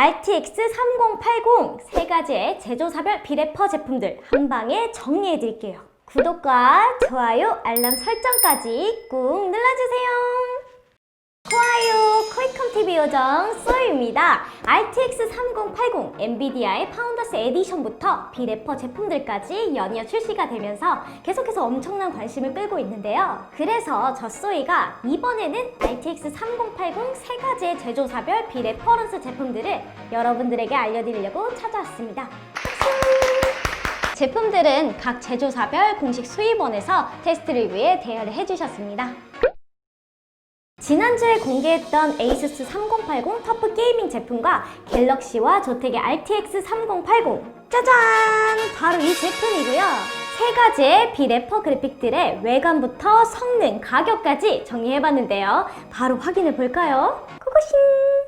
RTX 3080 세 가지의 제조사별 비래퍼 제품들 한 방에 정리해 드릴게요. 구독과 좋아요, 알람 설정까지 꾹 눌러주세요. 좋아요, 코이컴 TV 요정 쏘입니다. RTX 3080 엔비디아의 파운더스 에디션부터 비래퍼 제품들까지 연이어 출시가 되면서 계속해서 엄청난 관심을 끌고 있는데요. 그래서 저 쏘이가 이번에는 RTX 3080 세 가지의 제조사별 비래퍼런스 제품들을 여러분들에게 알려드리려고 찾아왔습니다. 제품들은 각 제조사별 공식 수입원에서 테스트를 위해 대여를 해주셨습니다. 지난주에 공개했던 에이수스 3080 터프 게이밍 제품과 갤럭시와 조텍의 RTX 3080 짜잔! 바로 이 제품이고요. 세 가지의 비래퍼 그래픽들의 외관부터 성능, 가격까지 정리해봤는데요. 바로 확인해 볼까요? 고고싱!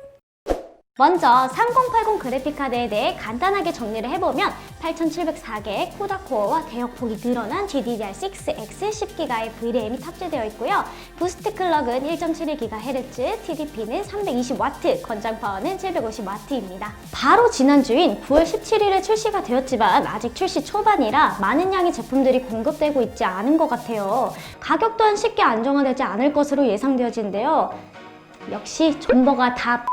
먼저 3080 그래픽카드에 대해 간단하게 정리를 해보면 8704개의 코다코어와 대역폭이 늘어난 GDDR6X 10기가의 VRAM이 탑재되어 있고요. 부스트 클럭은 1.71GHz, TDP는 320W, 권장 파워는 750W입니다. 바로 지난주인 9월 17일에 출시가 되었지만 아직 출시 초반이라 많은 양의 제품들이 공급되고 있지 않은 것 같아요. 가격 또한 쉽게 안정화되지 않을 것으로 예상되어지는데요. 역시 존버가 다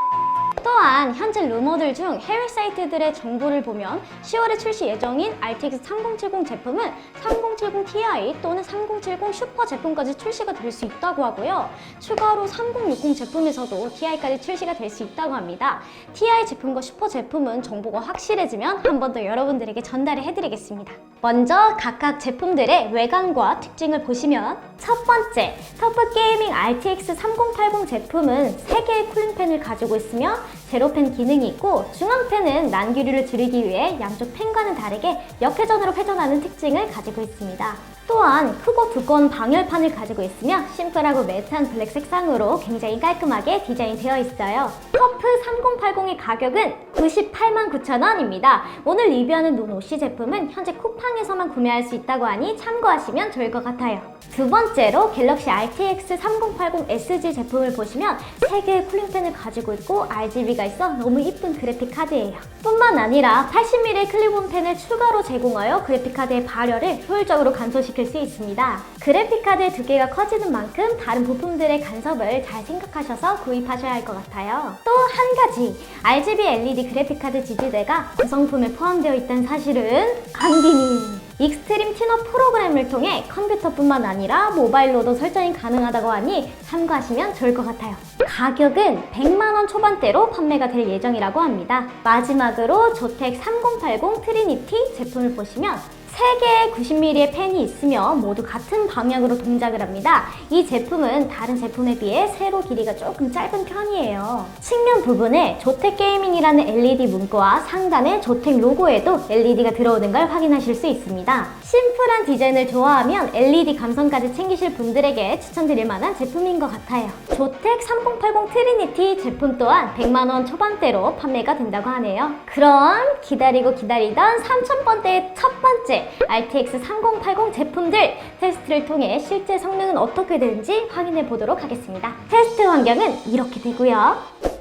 또한 현재 루머들 중 해외 사이트들의 정보를 보면 10월에 출시 예정인 RTX 3070 제품은 3070 Ti 또는 3070 슈퍼 제품까지 출시가 될 수 있다고 하고요. 추가로 3060 제품에서도 Ti까지 출시가 될 수 있다고 합니다. Ti 제품과 슈퍼 제품은 정보가 확실해지면 한 번 더 여러분들에게 전달을 해드리겠습니다. 먼저 각각 제품들의 외관과 특징을 보시면 첫 번째, 터프 게이밍 RTX 3080 제품은 3개의 쿨링팬을 가지고 있으며 제로팬 기능이 있고 중앙팬은 난기류를 줄이기 위해 양쪽 팬과는 다르게 역회전으로 회전하는 특징을 가지고 있습니다. 또한 크고 두꺼운 방열판을 가지고 있으며 심플하고 매트한 블랙 색상으로 굉장히 깔끔하게 디자인되어 있어요. 터프 3080의 가격은 98만 9천 원입니다. 오늘 리뷰하는 노노시 제품은 현재 쿠팡에서만 구매할 수 있다고 하니 참고하시면 좋을 것 같아요. 두 번째로 갤럭시 RTX 3080 SG 제품을 보시면 3개의 쿨링팬을 가지고 있고 RGB가 있어 너무 이쁜 그래픽 카드예요. 뿐만 아니라 80mm의 클립온 펜을 추가로 제공하여 그래픽 카드의 발열을 효율적으로 간소시 킬수 있습니다. 그래픽 카드의 두께가 커지는 만큼 다른 부품들의 간섭을 잘 생각하셔서 구입하셔야 할 것 같아요. 또 한 가지, RGB LED 그래픽 카드 지지대가 구성품에 포함되어 있다는 사실은 감기님. 익스트림 튜너 프로그램을 통해 컴퓨터뿐만 아니라 모바일로도 설정이 가능하다고 하니 참고하시면 좋을 것 같아요. 가격은 100만원 초반대로 판매가 될 예정이라고 합니다. 마지막으로 조텍 3080 트리니티 제품을 보시면 3개의 90mm의 펜이 있으며 모두 같은 방향으로 동작을 합니다. 이 제품은 다른 제품에 비해 세로 길이가 조금 짧은 편이에요. 측면 부분에 조텍 게이밍이라는 LED 문구와 상단에 조텍 로고에도 LED가 들어오는 걸 확인하실 수 있습니다. 심플한 디자인을 좋아하면 LED 감성까지 챙기실 분들에게 추천드릴 만한 제품인 것 같아요. 조텍 3080 트리니티 제품 또한 100만원 초반대로 판매가 된다고 하네요. 그럼 기다리고 기다리던 3000번대의 첫 번째 RTX 3080 제품들 테스트를 통해 실제 성능은 어떻게 되는지 확인해 보도록 하겠습니다. 테스트 환경은 이렇게 되고요.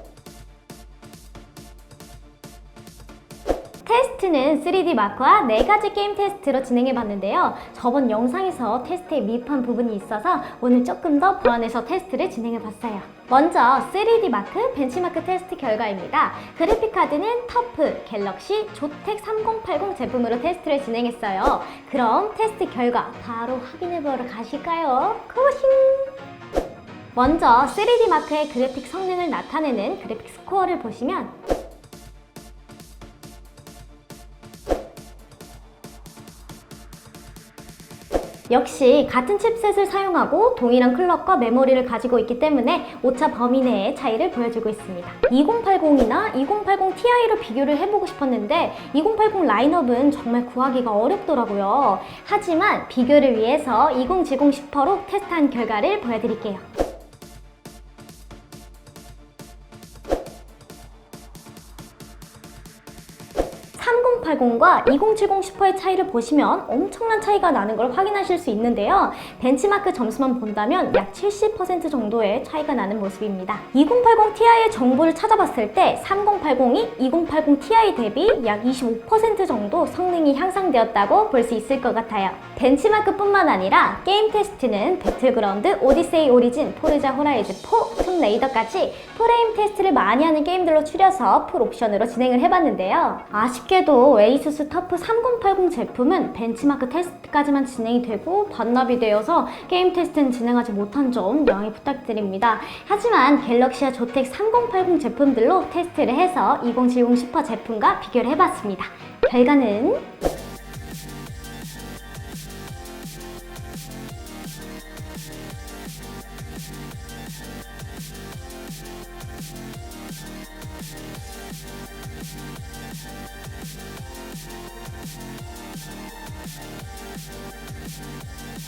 테스트는 3D 마크와 4가지 게임 테스트로 진행해 봤는데요. 저번 영상에서 테스트에 미흡한 부분이 있어서 오늘 조금 더 보완해서 테스트를 진행해 봤어요. 먼저 3D 마크 벤치마크 테스트 결과입니다. 그래픽카드는 터프, 갤럭시, 조텍 3080 제품으로 테스트를 진행했어요. 그럼 테스트 결과 바로 확인해 보러 가실까요? 고싱! 먼저 3D 마크의 그래픽 성능을 나타내는 그래픽 스코어를 보시면 역시 같은 칩셋을 사용하고 동일한 클럭과 메모리를 가지고 있기 때문에 오차 범위 내의 차이를 보여주고 있습니다. 2080이나 2080 Ti로 비교를 해보고 싶었는데 2080 라인업은 정말 구하기가 어렵더라고요. 하지만 비교를 위해서 2070 슈퍼로 테스트한 결과를 보여드릴게요. 3080 3080과 2070 슈퍼의 차이를 보시면 엄청난 차이가 나는 걸 확인하실 수 있는데요. 벤치마크 점수만 본다면 약 70% 정도의 차이가 나는 모습입니다. 2080 Ti의 정보를 찾아봤을 때 3080이 2080 Ti 대비 약 25% 정도 성능이 향상되었다고 볼 수 있을 것 같아요. 벤치마크뿐만 아니라 게임 테스트는 배틀그라운드, 오디세이 오리진, 포르자 호라이즈 4, 툼 레이더까지 프레임 테스트를 많이 하는 게임들로 추려서 풀 옵션으로 진행을 해봤는데요. 아쉽게도 에이수스 터프 3080 제품은 벤치마크 테스트까지만 진행이 되고 반납이 되어서 게임 테스트는 진행하지 못한 점 양해 부탁드립니다. 하지만 갤럭시와 조텍 3080 제품들로 테스트를 해서 2070 슈퍼 제품과 비교를 해봤습니다. 결과는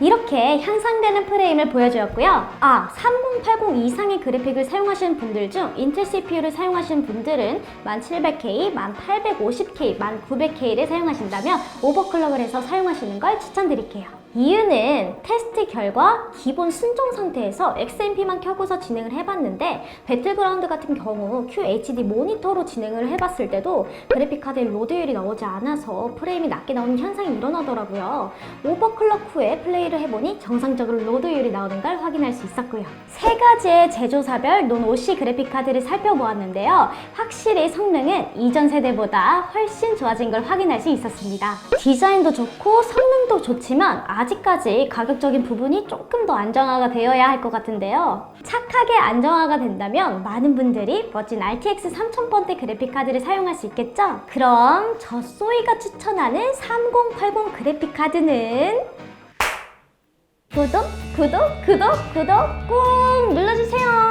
이렇게 향상되는 프레임을 보여주었고요. 아, 3080 이상의 그래픽을 사용하시는 분들 중 인텔 CPU를 사용하시는 분들은 1700K, 1850K, 1900K를 사용하신다면 오버클럭을 해서 사용하시는 걸 추천드릴게요. 이유는 테스트 결과 기본 순정 상태에서 XMP만 켜고서 진행을 해봤는데 배틀그라운드 같은 경우 QHD 모니터로 진행을 해봤을 때도 그래픽카드에 로드율이 나오지 않아서 프레임이 낮게 나오는 현상이 일어나더라고요. 오버클럭 후에 플레이를 해보니 정상적으로 로드율이 나오는 걸 확인할 수 있었고요. 세 가지의 제조사별 논 OC 그래픽카드를 살펴보았는데요. 확실히 성능은 이전 세대보다 훨씬 좋아진 걸 확인할 수 있었습니다. 디자인도 좋고 성능도 좋지만 아직까지 가격적인 부분이 조금 더 안정화가 되어야 할 것 같은데요. 착하게 안정화가 된다면 많은 분들이 멋진 RTX 3000번대 그래픽카드를 사용할 수 있겠죠? 그럼 저 소이가 추천하는 3080 그래픽카드는 구독, 구독, 구독, 구독 꾹 눌러주세요.